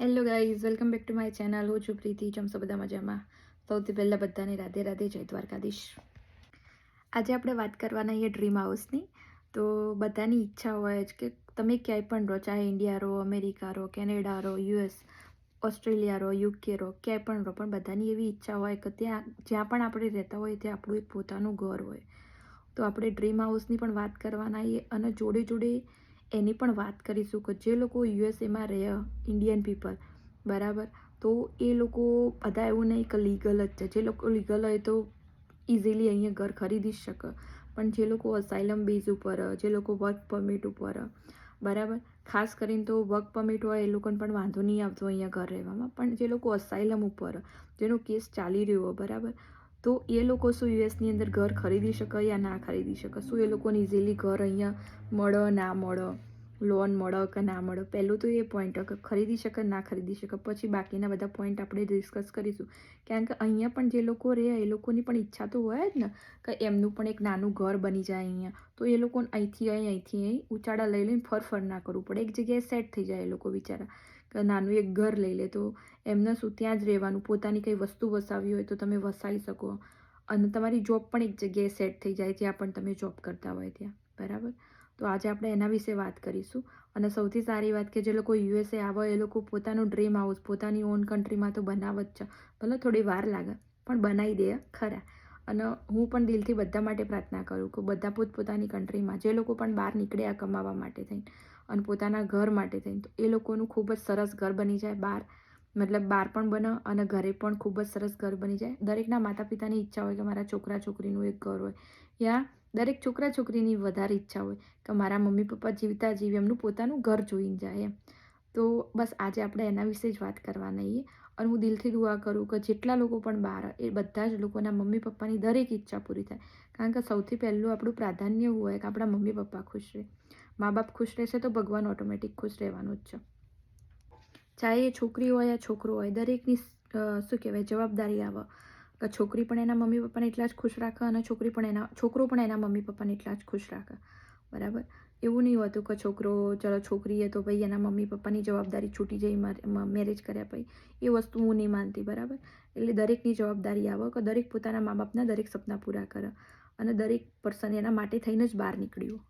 Hello guys welcome back to my channel હું છું પ્રીતિ. ચમસો બધા મજામાં? સૌથી પહેલાં બધાને રાધે રાધે જય દ્વારકાધીશ. આજે આપણે વાત કરવાના છીએ ડ્રીમ હાઉસની તો બધાની ઈચ્છા હોય જ કે તમે ક્યાંય પણ રહો, ચાહે ઇન્ડિયા રહો અમેરિકા રહો કેનેડા રહો યુએસ ઓસ્ટ્રેલિયા રહો યુકે રહો, ક્યાંય પણ રહો, પણ બધાની એવી ઈચ્છા હોય કે ત્યાં, જ્યાં પણ આપણે રહેતા હોય, ત્યાં આપણું એક પોતાનું ઘર હોય. તો આપણે ડ્રીમ હાઉસની પણ વાત કરવાના છીએ અને જોડે જોડે એની પણ વાત કરીશું કે જે લોકો યુએસએમાં રહે ઇન્ડિયન પીપલ, બરાબર? તો એ લોકો બધા એવું નહીં કે લીગલ જ છે. જે લોકો લીગલ હોય તો ઇઝીલી અહીંયા ઘર ખરીદી જ શકે. પણ જે લોકો અસાઇલમ બેઝ ઉપર, જે લોકો વર્ક પરમિટ ઉપર, બરાબર? ખાસ કરીને તો વર્ક પરમિટ હોય એ લોકોને પણ વાંધો નહીં આવતો અહીંયા ઘર રહેવામાં. પણ જે લોકો અસાઇલમ ઉપર, જેનો કેસ ચાલી રહ્યો હોય બરાબર? તો એ લોકો શું યુએસની અંદર ઘર ખરીદી શકે યા ના ખરીદી શકે શું એ લોકોને ઇઝીલી ઘર અહીંયા મળે, ના મળે? લોન મળે કે ના મળે? પહેલું તો એ પોઈન્ટ કે ખરીદી શકે ના ખરીદી શકે પછી બાકીના બધા પોઈન્ટ આપણે ડિસ્કસ કરીશું. કારણ કે અહીંયા પણ જે લોકો રહે, એ લોકોની પણ ઈચ્છા તો હોય જ ને કે એમનું પણ એક નાનું ઘર બની જાય અહીંયા. તો એ લોકોને અહીંથી અહીં અહીંથી અહીં ઉચાડા લઈ લઈને ફર ના કરવું પડે. એક જગ્યાએ સેટ થઈ જાય એ લોકો બિચારા. નાનું એક ઘર લઈ લે, તો એમને શું ત્યાં જ રહેવાનું? પોતાની કંઈ વસ્તુ વસાવી હોય તો તમે વસાવી શકો. અને તમારી જોબ પણ એક જગ્યાએ સેટ થઈ જાય જ્યાં પણ તમે જોબ કરતા હોય ત્યાં. બરાબર? તો આજે આપણે એના વિશે વાત કરીશું. અને સૌથી સારી વાત કે જે લોકો યુએસએ આવે, એ લોકો પોતાનું ડ્રીમ હાઉસ પોતાની ઓન કન્ટ્રીમાં તો બનાવ જ. છે ભલે થોડી વાર લાગે, પણ બનાવી દે, ખરા. અને હું પણ દિલથી બધા માટે પ્રાર્થના કરું કે બધા પોતપોતાની કન્ટ્રીમાં જે લોકો પણ બહાર નીકળ્યા કમાવા માટે થઈને. અને પોતાના ઘર માટે થઈને. તો એ લોકોનું ખૂબ જ સરસ ઘર બની જાય બહાર મતલબ બહાર પણ બને અને ઘરે પણ ખૂબ જ સરસ ઘર બની જાય. દરેકના માતા પિતાની ઈચ્છા હોય કે મારા છોકરા છોકરીનું એક ઘર હોય યા દરેક છોકરા છોકરીની વધારે ઈચ્છા હોય કે મારા મમ્મી પપ્પા જીવતા જીવી એમનું પોતાનું ઘર જોઈને જાય એમ. તો બસ આજે આપણે એના વિશે જ વાત કરવાના છીએ અને હું દિલથી દુઆ કરું કે જેટલા લોકો પણ બહાર એ બધા જ લોકોના મમ્મી પપ્પાની દરેક ઈચ્છા પૂરી થાય. કારણ કે સૌથી પહેલું આપણું પ્રાધાન્ય હોય કે આપણા મમ્મી પપ્પા ખુશ રહે. મા બાપ ખુશ રહેશે તો ભગવાન ઓટોમેટિક ખુશ રહેવાનું જ છે. ચાહે એ છોકરી હોય યા છોકરો હોય, દરેકની શું કહેવાય, જવાબદારી આવે. કે છોકરી પણ એના મમ્મી પપ્પાને એટલા જ ખુશ રાખે અને છોકરી પણ એના, છોકરો પણ એના મમ્મી પપ્પાને એટલા જ ખુશ રાખે. બરાબર? એવું નહીં હોતું કે છોકરો, ચલો છોકરી એ તો ભાઈ એના મમ્મી પપ્પાની જવાબદારી છૂટી જઈ મેરેજ કર્યા પછી. એ વસ્તુ હું નહીં માનતી, બરાબર? એટલે દરેકની જવાબદારી આવે કે દરેક પોતાના મા બાપના દરેક સપના પૂરા કરે. અને દરેક પર્સન એના માટે થઈને જ બહાર નીકળ્યું.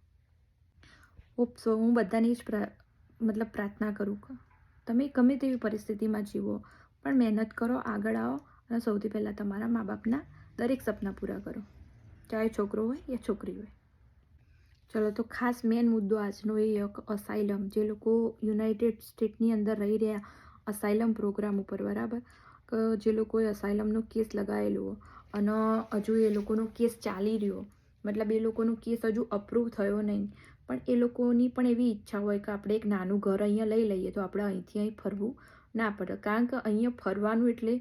હોપ સો હું બધાની જ મતલબ પ્રાર્થના કરું તમે ગમે તેવી પરિસ્થિતિમાં જીવો, પણ મહેનત કરો, આગળ આવો અને સૌથી પહેલાં તમારા મા બાપના દરેક સપના પૂરા કરો. ચાહે છોકરો હોય યા છોકરી હોય. ચલો, તો ખાસ મેન મુદ્દો આજનો એ અસાઇલમ જે લોકો યુનાઇટેડ સ્ટેટની અંદર રહી રહ્યા અસાઇલમ પ્રોગ્રામ ઉપર, બરાબર? જે લોકોએ અસાઇલમનો કેસ લગાવેલો અને હજુ એ લોકોનો કેસ ચાલી રહ્યો. મતલબ એ લોકોનો કેસ હજુ અપ્રૂવ થયો નહીં. પણ એ લોકોની પણ એવી ઈચ્છા હોય કે આપણે એક નાનું ઘર અહીંયા લઈ લઈએ તો આપણે અહીંથી અહીં ફરવું ના પડે. કારણ કે અહીંયા ફરવાનું એટલે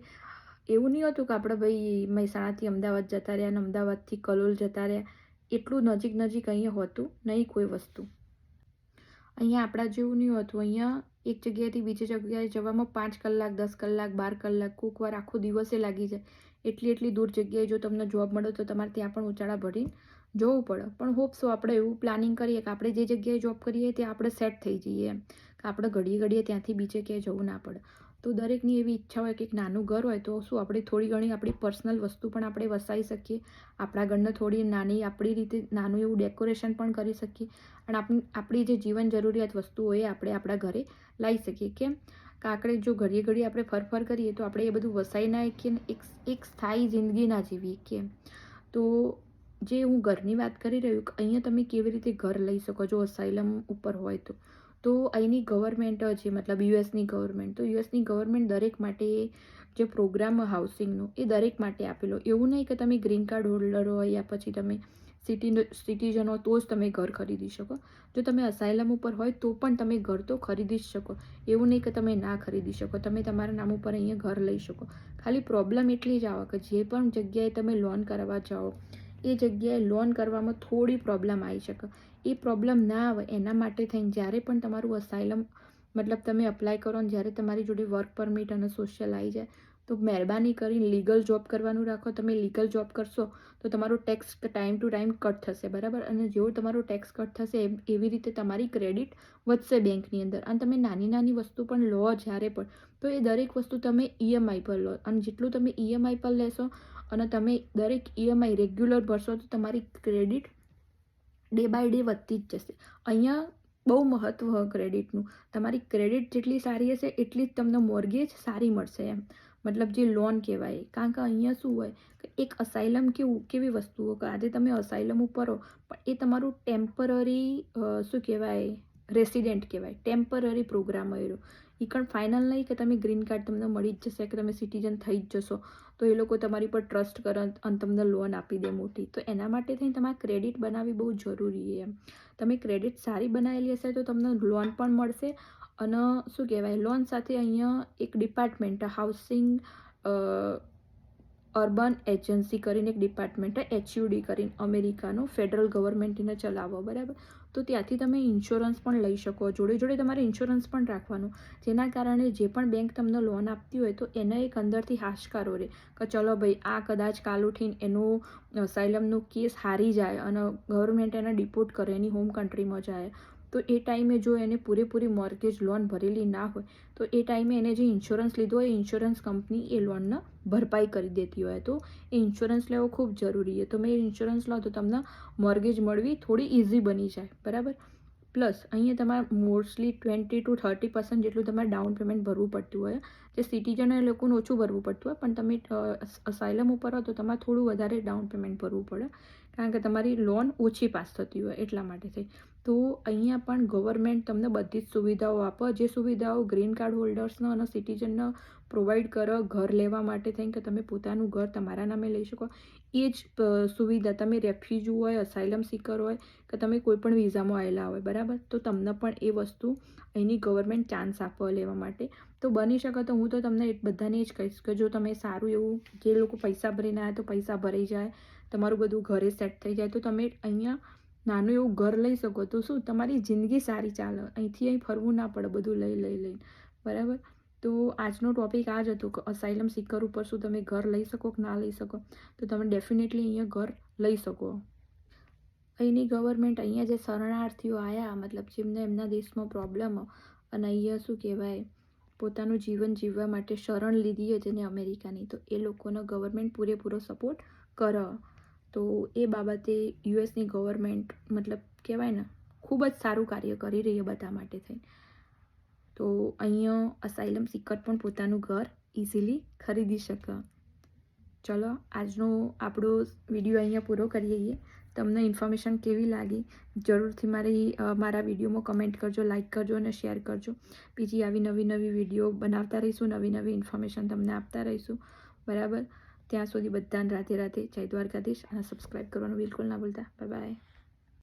એવું નહીં હતું કે આપણે ભાઈ મહેસાણાથી અમદાવાદ જતા રહ્યા અને અમદાવાદથી કલોલ જતા રહ્યા. એટલું નજીક નજીક અહીંયા હોતું નહીં કોઈ વસ્તુ. અહીંયા આપણા જેવું નહીં હોતું. અહીંયા એક જગ્યાએથી બીજી જગ્યાએ જવામાં પાંચ કલાક, દસ કલાક, બાર કલાક કોઈક વાર આખો દિવસે લાગી જાય. એટલી એટલી દૂર જગ્યાએ જો તમને જોબ મળે તો તમારે ત્યાં પણ ઉચાળા ભરીને જોવું પડે. પણ હોપ્સો આપણે એવું પ્લાનિંગ કરીએ કે આપણે જે જગ્યાએ જોબ કરીએ ત્યાં આપણે સેટ થઈ જઈએ કે આપણે ઘડીએ ઘડીએ ત્યાંથી બીજે ક્યાંય જવું ના પડે. તો દરેકની એવી ઈચ્છા હોય કે એક નાનું ઘર હોય તો શું આપણે થોડી ઘણી આપણી પર્સનલ વસ્તુ પણ આપણે વસાવી શકીએ? આપણા ઘરને થોડી નાની, આપણી રીતે નાનું એવું ડેકોરેશન પણ કરી શકીએ. અને આપણી આપણી જે જીવન જરૂરિયાત વસ્તુઓ એ આપણે આપણા ઘરે લાવી શકીએ. કેમ? કે આપણે જો ઘડીએ ઘડીએ આપણે ફરફર કરીએ તો આપણે એ બધું વસાઈ ના શકીએ એક એક સ્થાયી જિંદગી ના જીવીએ. કેમ? તો જે હું ઘરની વાત કરી રહ્યું કે અહીંયા તમે કેવી રીતે ઘર લઈ શકો છો અસાઇલમ ઉપર હોય તો. તો અહીંની ગવર્મેન્ટ છે, મતલબ યુએસની ગવર્મેન્ટ તો યુએસની ગવર્મેન્ટ દરેક માટે જે પ્રોગ્રામ હાઉસિંગનો એ દરેક માટે આપેલો. એવું નહીં કે તમે ગ્રીન કાર્ડ હોલ્ડર હોય યા પછી તમે સિટી સિટીઝન તો જ તમે ઘર ખરીદી શકો. જો તમે અસાયલમ ઉપર હોય તો પણ તમે ઘર તો ખરીદી જ શકો. એવું નહીં કે તમે ના ખરીદી શકો. તમે તમારા નામ ઉપર અહીંયા ઘર લઈ શકો. ખાલી પ્રોબ્લેમ એટલી જ આવે કે જે પણ જગ્યાએ તમે લોન કરવા જાઓ એ જગ્યાએ લોન કરવામાં થોડી પ્રોબ્લેમ આવી શકે. એ પ્રોબ્લેમ ના આવે એના માટે થઈને જ્યારે પણ તમારું અસાઇલમ મતલબ તમે અપ્લાય કરો ને જ્યારે તમારી જોડે વર્ક પરમિટ અને સોશિયલ આવી જાય, તો મહેરબાની કરીને લીગલ જોબ કરવાનું રાખો. તમે લીગલ જોબ કરશો, તો તમારો tax time to time cut થશે, બરાબર? અને જેવો તમારો ટેક્સ કટ થશે એવી રીતે તમારી ક્રેડિટ વધશે બેંકની અંદર. અને તમે નાની નાની વસ્તુ પણ લો જ્યારે પણ, તો એ દરેક વસ્તુ તમે ઈએમઆઈ પર લો. અને જેટલું તમે ઈએમઆઈ પર લેશો અને તમે દરેક ઈએમઆઈ રેગ્યુલર ભરશો તો તમારી ક્રેડિટ ડે બાય ડે વધતી જ જશે. અહીંયા બહુ મહત્વ ક્રેડિટનું તમારી ક્રેડિટ જેટલી સારી હશે, એટલી જ તમને મોર્ગેજ સારી મળશે એમ. મતલબ જે લોન કહેવાય. કારણ કે અહીંયા શું હોય કે એક અસાઇલમ કેવું, કેવી વસ્તુઓ કે આજે તમે અસાઇલમ ઉપર હો, પણ એ તમારું ટેમ્પરરી શું કહેવાય? રેસિડેન્ટ કહેવાય. ટેમ્પરરી પ્રોગ્રામ આવ્યો એ પણ ફાઇનલ નહીં કે તમે ગ્રીન કાર્ડ તમને મળી જ જશે કે તમે સિટીઝન થઈ જ જશો. તો એ લોકો તમારી પર ટ્રસ્ટ કરે અને તમને લોન આપી દે મોટી. તો એના માટે થઈને તમારે ક્રેડિટ બનાવવી બહુ જરૂરી એમ. તમે ક્રેડિટ સારી બનાવેલી હશે તો તમને લોન પણ મળશે. અને શું કહેવાય? લોન સાથે અહીંયા એક ડિપાર્ટમેન્ટ હાઉસિંગ અર્બન એજન્સી કરીને એક ડિપાર્ટમેન્ટ એચયુડી કરીને અમેરિકાનો ફેડરલ ગવર્મેન્ટને ચલાવો બરાબર? તો ત્યાંથી તમે ઇન્સ્યોરન્સ પણ લઈ શકો, જોડે જોડે તમારે ઇન્સ્યોરન્સ પણ રાખવાનું. જેના કારણે જે પણ બેંક તમને લોન આપતી હોય તો એને એક અંદરથી હાશકારો રહે કે ચલો ભાઈ, આ કદાચ કાલ ઉઠીને એનું સાયલમનું કેસ હારી જાય અને ગવર્મેન્ટ એને ડિપોર્ટ કરે, એની હોમ કન્ટ્રીમાં જાય. તો એ ટાઈમે જો એને પૂરેપૂરી મોર્ગેજ લોન ભરેલી ના હોય, તો એ ટાઈમે એને જે ઇન્સ્યોરન્સ લીધો હોય ઇન્સ્યોરન્સ કંપની એ લોનને ભરપાઈ કરી દેતી હોય. તો એ ઇન્સ્યોરન્સ લેવો ખૂબ જરૂરી છે. તો મેં ઇન્સ્યોરન્સ લો તો તમને મોર્ગેજ મળવી થોડી ઇઝી બની જાય. બરાબર? પ્લસ અહીંયા તમારે mostly twenty to thirty percent જેટલું તમારે ડાઉન પેમેન્ટ ભરવું પડતું હોય. જે સિટીઝન એ લોકોને ઓછું ભરવું પડતું હોય, પણ તમે અસાઇલમ ઉપર હો તો તમારે થોડું વધારે ડાઉન પેમેન્ટ ભરવું પડે. કારણ કે તમારી લોન ઓછી પાસ થતી હોય એટલા માટે થઈ. તો અહીંયા પણ ગવર્મેન્ટ તમને બધી જ સુવિધાઓ આપે. જે સુવિધાઓ ગ્રીન કાર્ડ હોલ્ડર્સનો અને સિટીઝનનો પ્રોવાઈડ કરો, ઘર લેવા માટે થઈને કે તમે પોતાનું ઘર તમારા નામે લઈ શકો. એ જ સુવિધા તમે રેફ્યુજી હોય, અસાઇલમ સિકર હોય, કે તમે કોઈ પણ વિઝામાં આવેલા હોય, બરાબર? તો તમને પણ એ વસ્તુ અહીંની ગવર્મેન્ટ ચાન્સ આપવા લેવા માટે. તો બની શકે તો હું તો તમને બધાને જ કહીશ કે જો તમે સારું એવું, જે લોકો પૈસા ભરીને આવ્યા તો પૈસા ભરાઈ જાય, તમારું બધું ઘરે સેટ થઈ જાય, તો તમે અહીંયા નાનું એવું ઘર લઈ શકો. તો શું? તમારી જિંદગી સારી ચાલે. અહીંથી અહીં ફરવું ના પડે બધું લઈ લઈ, લઈને. બરાબર? તો આજનો ટોપિક આ જ હતો કે અસાઇલમ સિકર ઉપર શું તમે ઘર લઈ શકો કે ના લઈ શકો? તો તમે ડેફિનેટલી અહીંયા ઘર લઈ શકો. અહીંની ગવર્મેન્ટ અહીંયા જે શરણાર્થીઓ આવ્યા મતલબ જેમને એમના દેશમાં પ્રોબ્લેમ અને અહીંયા શું કહેવાય, પોતાનું જીવન જીવવા માટે શરણ લીધી છે ને અમેરિકાની, તો એ લોકોનો ગવર્મેન્ટ પૂરેપૂરો સપોર્ટ કર. તો એ બાબતે યુએસની ગવર્મેન્ટ મતલબ કહેવાય ને, ખૂબ જ સારું કાર્ય કરી રહી બધા માટે થઈ તો અહીંયા અસાઇલમ સિકર પણ પોતાનું ઘર ઇઝીલી ખરીદી શકે. ચલો, આજનો આપણો વીડિયો અહીંયા પૂરો કરીએ તમને ઇન્ફોર્મેશન કેવી લાગી? જરૂરથી મારી મારા વિડીયોમાં કમેન્ટ કરજો લાઇક કરજો અને શેર કરજો. બીજી આવી નવી નવી વીડિયો બનાવતા રહીશું, નવી નવી ઇન્ફોર્મેશન તમને આપતા રહીશું. બરાબર? ત્યાં સુધી બધાને રાતે રાતે જય દ્વારકાધીશ અને સબસ્ક્રાઈબ કરવાનું બિલકુલ ના ભૂલતા. બાય.